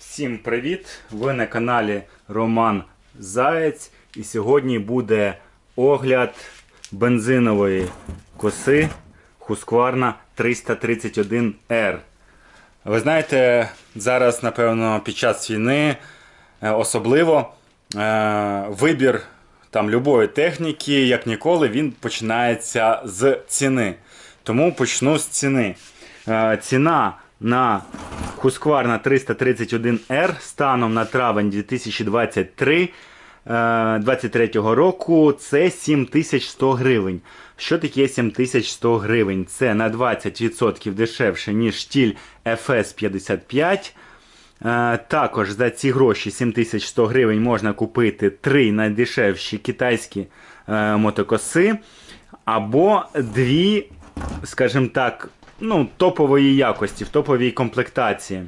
Всім привіт! Ви на каналі Роман Заєць. І сьогодні буде огляд бензинової коси Husqvarna 331R. Ви знаєте, зараз, напевно, під час війни е, особливо е, вибір там любої техніки, як ніколи, він починається з ціни. Тому почну з ціни. Е, Ціна на Husqvarna 331R станом на травень 2023 е, 23 року це 7100 гривень. Що таке 7100 гривень? Це на 20% дешевше, ніж штіль FS55. Е, Також за ці гроші 7100 гривень можна купити три найдешевші китайські е, мотокоси або дві, скажімо так, ну, топової якості, в топовій комплектації.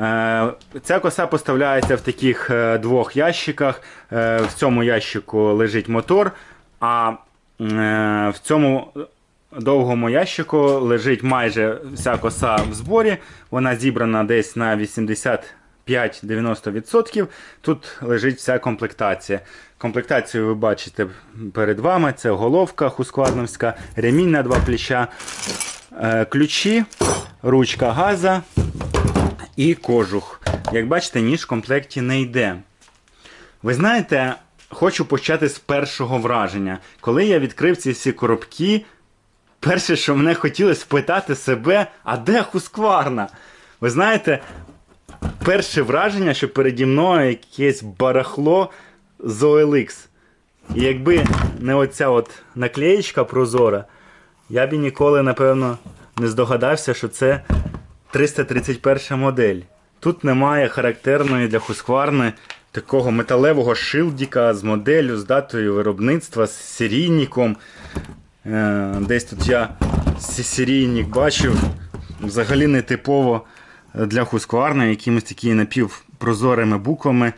Е, Ця коса поставляється в таких е, двох ящиках. Е, В цьому ящику лежить мотор, а в цьому довгому ящику лежить майже вся коса в зборі. Вона зібрана десь на 85-90%. Тут лежить вся комплектація. Комплектацію ви бачите перед вами. Це головка хускварновська, ремінь на два плеча, ключі, ручка газа і кожух. Як бачите, ніж в комплекті не йде. Ви знаєте, хочу почати з першого враження. Коли я відкрив ці всі коробки, перше, що мене хотілося спитати себе, а де Хускварна? Ви знаєте, перше враження, що переді мною якесь барахло з OLX. І якби не оця от наклеєчка прозора, я б ніколи, напевно, не здогадався, що це 331 модель. Тут немає характерної для Husqvarna такого металевого шилдіка з моделлю, з датою виробництва, з серійником. Е, Десь тут я серійник бачив. Взагалі не типово для Husqvarna, якимись такі напівпрозорими буквами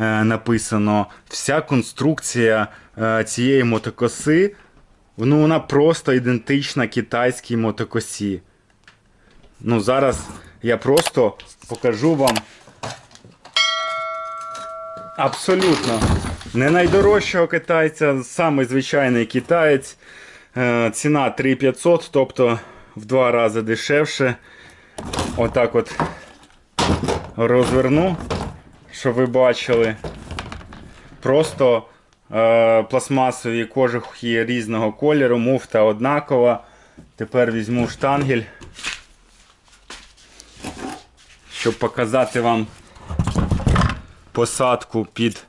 е, написано. Вся конструкція е, цієї мотокоси, ну, вона просто ідентична китайській мотокосі. Ну, зараз я просто покажу вам абсолютно не найдорожчого китайця, самий звичайний китаєць. Е, Ціна 3500, тобто в два рази дешевше. Отак от розверну, щоб ви бачили. Просто пластмасові кожухи різного кольору, муфта однакова. Тепер візьму штангель щоб показати вам посадку під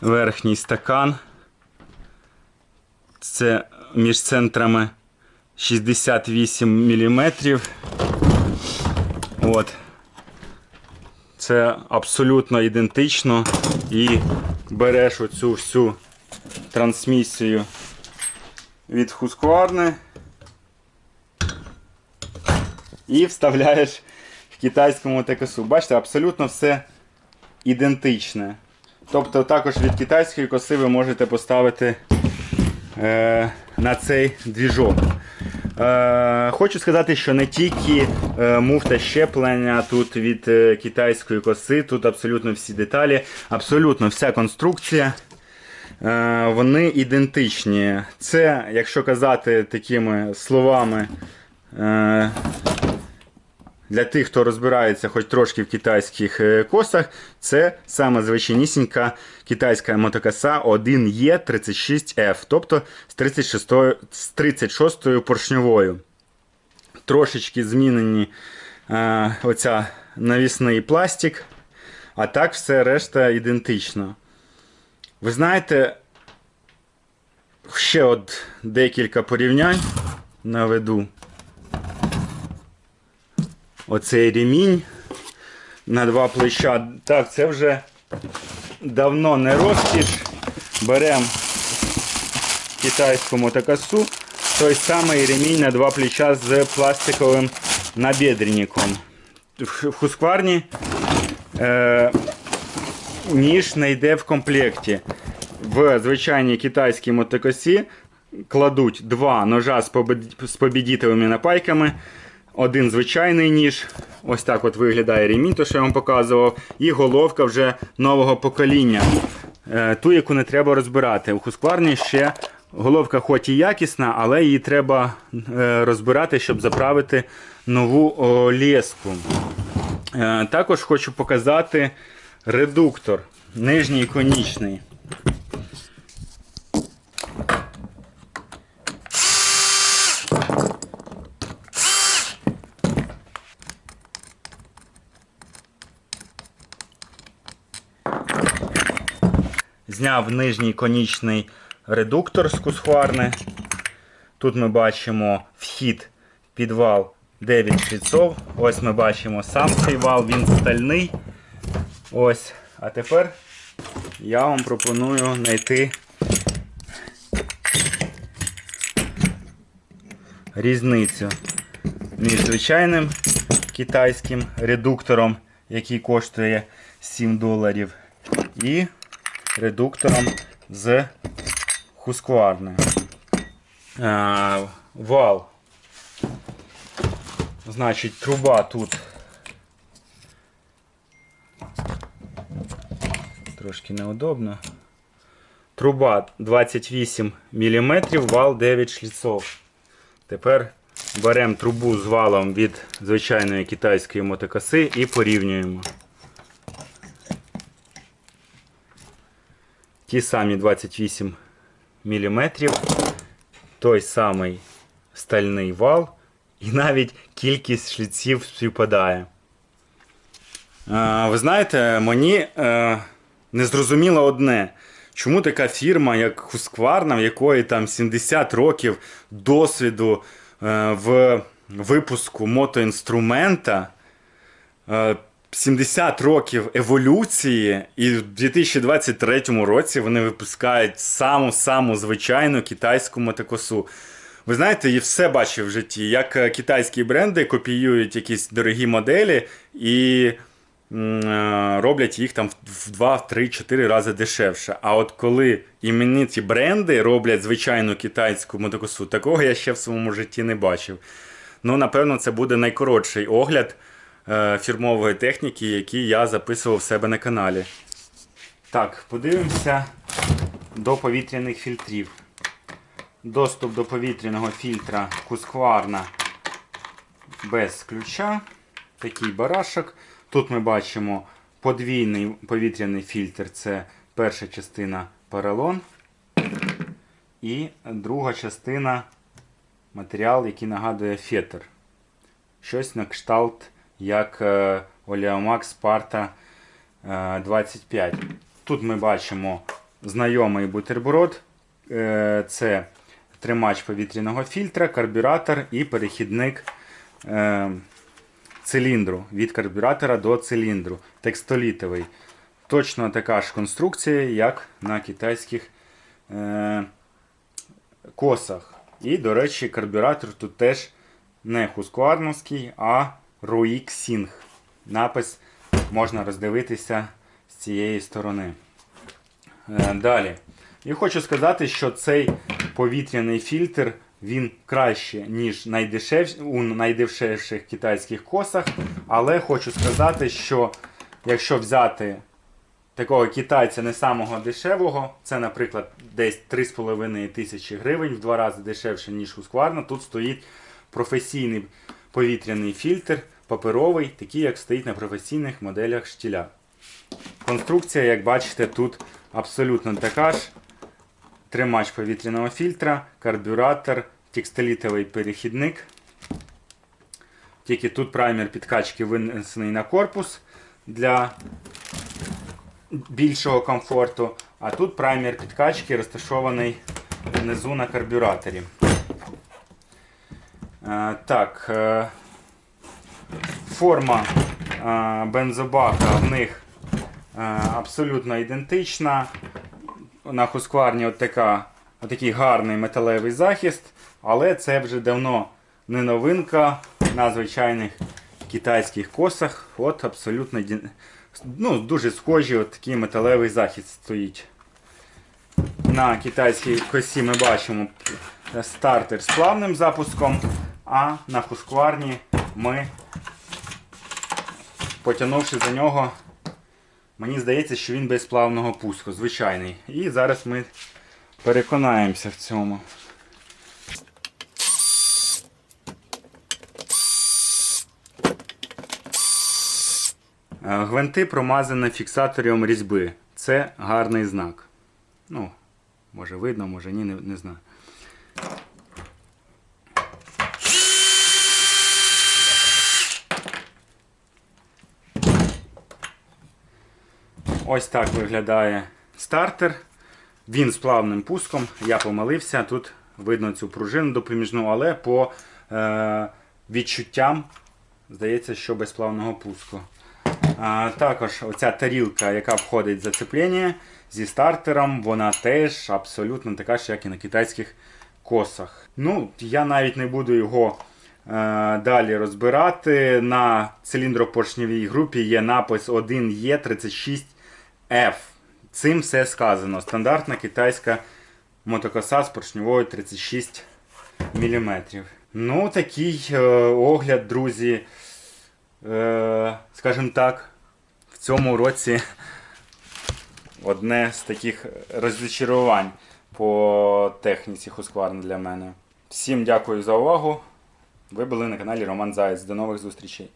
верхній стакан. Це між центрами 68 мм. От. Це абсолютно ідентично. І береш оцю всю трансмісію від Husqvarna і вставляєш в китайському ТКСу. Бачите, абсолютно все ідентичне. Тобто також від китайської коси ви можете поставити е, на цей двіжок. Е, хочу сказати, що не тільки е, муфта щеплення тут від е, китайської коси, тут абсолютно всі деталі, абсолютно вся конструкція. Е, вони ідентичні. Це, якщо казати такими словами, е, для тих, хто розбирається хоч трошки в китайських е, косах, це саме звичайнісінька китайська мотокоса 1Е36F, тобто з 36, з 36 поршньовою. Трошечки змінені е, оця навісний пластик, а так все решта ідентично. Ви знаєте, ще от декілька порівнянь наведу оцей ремінь на два плеча. Так, це вже давно не розкіш. Беремо китайську мотокосу, той самий ремінь на два плеча з пластиковим набедренником. В Husqvarna е, ніж не йде в комплекті. В звичайній китайській мотокосі кладуть два ножа з побідітовими напайками, один звичайний ніж. Ось так от виглядає ремінь, то що я вам показував. І головка вже нового покоління. Е, Ту, яку не треба розбирати. У Husqvarna ще головка хоч і якісна, але її треба е, розбирати, щоб заправити нову леску. Е, Також хочу показати редуктор нижній конічний. Зняв нижній конічний редуктор з кусхварни. Тут ми бачимо вхід в підвал 9 шліцов. Ось ми бачимо сам цей вал, він стальний. Ось. А тепер я вам пропоную знайти різницю між звичайним китайським редуктором, який коштує 7 доларів, і редуктором з Husqvarna. А, вал. Значить, труба тут трошки неудобно. Труба 28 мм, вал 9 шліцов. Тепер беремо трубу з валом від звичайної китайської мотокоси і порівнюємо. Ті самі 28 мм, той самий стальний вал, і навіть кількість шліців співпадає. Ви знаєте, мені е, не зрозуміло одне. Чому така фірма, як Husqvarna, в якої там 70 років досвіду е, в випуску мотоінструмента, е, 70 років еволюції, і в 2023 році вони випускають саму-саму звичайну китайську мотокосу. Ви знаєте, я все бачив в житті, як е, китайські бренди копіюють якісь дорогі моделі і е, роблять їх там в 2, 3, 4 рази дешевше. А от коли імениті бренди роблять звичайну китайську мотокосу, такого я ще в своєму житті не бачив. Ну, напевно, це буде найкоротший огляд фірмової техніки, який я записував в себе на каналі. Так, подивимося до повітряних фільтрів. Доступ до повітряного фільтра Husqvarna без ключа. Такий барашок. Тут ми бачимо подвійний повітряний фільтр це перша частина поролон. І друга частина матеріал, який нагадує фетр. Щось на кшталт, як е, Sparta е, 25. Тут ми бачимо знайомий бутерброд. Е, Це тримач повітряного фільтра, карбюратор і перехідник е, циліндру від карбюратора до циліндру. Текстолітовий. Точно така ж конструкція, як на китайських е, косах. І, до речі, карбюратор тут теж не хускварновський, а Ruik Singh. Напис можна роздивитися з цієї сторони. Е, Далі. І хочу сказати, що цей повітряний фільтр він краще, ніж найдешев... у найдешевших китайських косах. Але хочу сказати, що якщо взяти такого китайця не самого дешевого, це, наприклад, десь 3,5 тисячі гривень, в два рази дешевше, ніж Husqvarna, тут стоїть професійний повітряний фільтр, паперовий, такий, як стоїть на професійних моделях штіля. Конструкція, як бачите, тут абсолютно така ж. Тримач повітряного фільтра, карбюратор, текстолітовий перехідник. Тільки тут праймер підкачки винесений на корпус для більшого комфорту, а тут праймер підкачки розташований внизу на карбюраторі. Е, так, е, форма е, бензобака в них е, абсолютно ідентична. На Husqvarna от така, отакий гарний металевий захист, але це вже давно не новинка на звичайних китайських косах. От абсолютно ну, дуже схожі от такий металевий захист стоїть. На китайській косі ми бачимо стартер з плавним запуском, а на Husqvarna ми, потягнувши за нього, мені здається, що він без плавного пуску, звичайний. І зараз ми переконаємося в цьому. Е, Гвинти промазані фіксатором різьби. Це гарний знак. Ну, може видно, може ні, не, не знаю. Ось так виглядає стартер. Він з плавним пуском. Я помилився. Тут видно цю пружину допоміжну, але по е, відчуттям здається, що без плавного пуску. А, також оця тарілка, яка входить в зацеплення зі стартером, вона теж абсолютно така ж, як і на китайських косах. Ну, я навіть не буду його е, далі розбирати. На циліндропоршневій групі є напис 1Е36F. Цим все сказано. Стандартна китайська мотокоса з поршневою 36 мм. Ну, такий е, огляд, друзі. Е, скажімо так, в цьому році одне з таких розчарувань по техніці Husqvarna для мене. Всім дякую за увагу. Ви були на каналі Роман Заєць. До нових зустрічей.